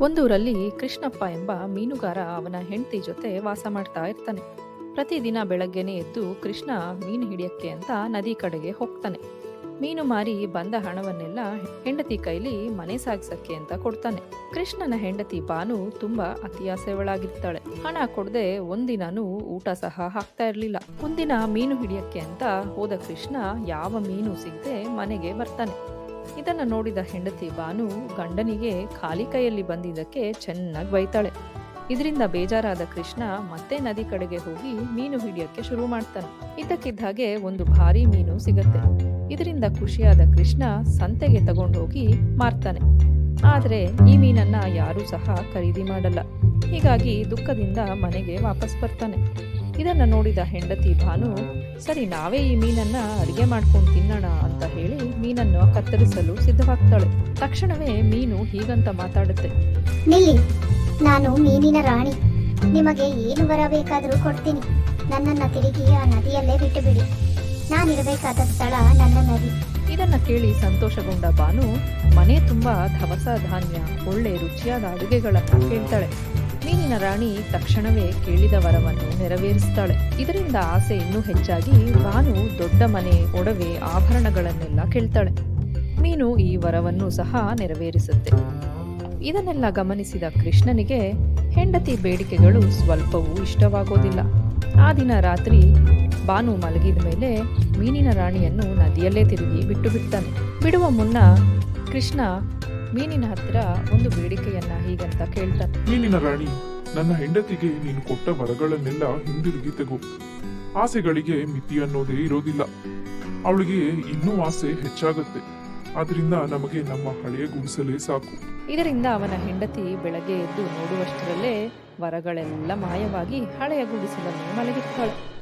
ಒಂದೂರಲ್ಲಿ ಕೃಷ್ಣಪ್ಪ ಎಂಬ ಮೀನುಗಾರ ಅವನ ಹೆಂಡತಿ ಜೊತೆ ವಾಸ ಮಾಡ್ತಾ ಇರ್ತಾನೆ. ಪ್ರತಿದಿನ ಬೆಳಗ್ಗೆನೆ ಎದ್ದು ಕೃಷ್ಣ ಮೀನು ಹಿಡಿಯಕ್ಕೆ ಅಂತ ನದಿ ಕಡೆಗೆ ಹೋಗ್ತಾನೆ. ಮೀನು ಮಾರಿ ಬಂದ ಹಣವನ್ನೆಲ್ಲ ಹೆಂಡತಿ ಕೈಲಿ ಮನೆ ಸಾಗಿಸಕ್ಕೆ ಅಂತ ಕೊಡ್ತಾನೆ. ಕೃಷ್ಣನ ಹೆಂಡತಿ ಬಾನು ತುಂಬಾ ಅತಿಯಾಸೆವಳಾಗಿರ್ತಾಳೆ ಹಣ ಕೊಡದೆ ಒಂದಿನಾನು ಊಟ ಸಹ ಹಾಕ್ತಾ ಇರ್ಲಿಲ್ಲ. ಒಂದಿನ ಮೀನು ಹಿಡಿಯಕ್ಕೆ ಅಂತ ಹೋದ ಕೃಷ್ಣ ಯಾವ ಮೀನು ಸಿಗದೆ ಮನೆಗೆ ಬರ್ತಾನೆ. ಇದನ್ನ ನೋಡಿದ ಹೆಂಡತಿ ಬಾನು ಗಂಡನಿಗೆ ಖಾಲಿ ಕೈಯಲ್ಲಿ ಬಂದಿದ್ದಕ್ಕೆ ಚೆನ್ನಾಗಿ ಬೈತಾಳೆ. ಇದರಿಂದ ಬೇಜಾರಾದ ಕೃಷ್ಣ ಮತ್ತೆ ನದಿ ಕಡೆಗೆ ಹೋಗಿ ಮೀನು ಹಿಡಿಯಕ್ಕೆ ಶುರು ಮಾಡ್ತಾನೆ. ಇದ್ದಕ್ಕಿದ್ದ ಹಾಗೆ ಒಂದು ಭಾರಿ ಮೀನು ಸಿಗತ್ತೆ. ಇದರಿಂದ ಖುಷಿಯಾದ ಕೃಷ್ಣ ಸಂತೆಗೆ ತಗೊಂಡೋಗಿ ಮಾರ್ತಾನೆ. ಆದರೆ ಈ ಮೀನನ್ನ ಯಾರೂ ಸಹ ಖರೀದಿ ಮಾಡಲ್ಲ. ಹೀಗಾಗಿ ದುಃಖದಿಂದ ಮನೆಗೆ ವಾಪಸ್ ಬರ್ತಾನೆ. ಇದನ್ನ ನೋಡಿದ ಹೆಂಡತಿ ಭಾನು, ಸರಿ, ನಾವೇ ಈ ಮೀನನ್ನ ಅಡಿಗೆ ಮಾಡ್ಕೊಂಡು ತಿನ್ನೋಣ ಅಂತ ಹೇಳಿ ಮೀನನ್ನು ಕತ್ತರಿಸಲು ಸಿದ್ಧವಾಗ್ತಾಳೆ. ತಕ್ಷಣವೇ ಮೀನು ಹೀಗಂತ ಮಾತಾಡುತ್ತೆ. ನಿಲ್ಲಿ ನಾನು ಮೀನಿನ ರಾಣಿ. ನಿಮಗೆ ಏನು ವರ ಬೇಕಾದರೂ ಕೊಡ್ತೀನಿ. ನನ್ನನ್ನು ತಿರುಗಿ ಆ ನದಿಯಲ್ಲೇ ಬಿಟ್ಟು ಬಿಡಿ ನಾನಿರಬೇಕಾದ ಸ್ಥಳ ನನ್ನ ನದಿ. ಇದನ್ನ ಕೇಳಿ ಸಂತೋಷಗೊಂಡ ಬಾನು ಮನೆ ತುಂಬಾ ಧವಸ ಧಾನ್ಯ ಒಳ್ಳೆ ರುಚಿಯಾದ ಅಡುಗೆಗಳನ್ನ ಕೇಳ್ತಾಳೆ. ಮೀನಿನ ರಾಣಿ ತಕ್ಷಣವೇ ಕೇಳಿದ ವರವನ್ನು ನೆರವೇರಿಸ್ತಾಳೆ. ಇದರಿಂದ ಆಸೆ ಇನ್ನೂ ಹೆಚ್ಚಾಗಿ ಬಾನು ದೊಡ್ಡ ಮನೆ, ಒಡವೆ, ಆಭರಣಗಳನ್ನೆಲ್ಲ ಕೇಳ್ತಾಳೆ. ಮೀನು ಈ ವರವನ್ನು ಸಹ ನೆರವೇರಿಸುತ್ತೆ. ಇದನ್ನೆಲ್ಲ ಗಮನಿಸಿದ ಕೃಷ್ಣನಿಗೆ ಹೆಂಡತಿ ಬೇಡಿಕೆಗಳು ಸ್ವಲ್ಪವೂ ಇಷ್ಟವಾಗೋದಿಲ್ಲ. ಆ ದಿನ ರಾತ್ರಿ ಬಾನು ಮಲಗಿದ ಮೇಲೆ ಮೀನಿನ ರಾಣಿಯನ್ನು ನದಿಯಲ್ಲೇ ತಿರುಗಿ ಬಿಟ್ಟು ಬಿಡ್ತಾನೆ. ಬಿಡುವ ಮುನ್ನ ಕೃಷ್ಣ ಮೀನಿನ ಹತ್ರ ಒಂದು ಬೇಡಿಕೆಯನ್ನ ಹೀಗಂತ ಕೇಳ್ತಾನೆ ಮೀನಿನ ರಾಣಿ ನನ್ನ ಹೆಂಡತಿಗೆ ನೀನು ಕೊಟ್ಟ ವರಗಳನ್ನೆಲ್ಲ ಹಿಂದಿರುಗಿ ತೆಗು. ಆಸೆಗಳಿಗೆ ಮಿತಿ ಅನ್ನೋದೇ ಇರೋದಿಲ್ಲ. ಅವಳಿಗೆ ಇನ್ನೂ ಆಸೆ ಹೆಚ್ಚಾಗುತ್ತೆ. ಆದ್ರಿಂದ ನಮಗೆ ನಮ್ಮ ಹಳೆಯ ಗುಡಿಸಲೇ ಸಾಕು. ಇದರಿಂದ ಅವನ ಹೆಂಡತಿ ಬೆಳಗ್ಗೆ ಎದ್ದು ನೋಡುವಷ್ಟರಲ್ಲೇ ವರಗಳೆಲ್ಲ ಮಾಯವಾಗಿ ಹಳೆಯ ಗುಡಿಸಲನ್ನು ಮಲಗಿರ್ತಾಳೆ.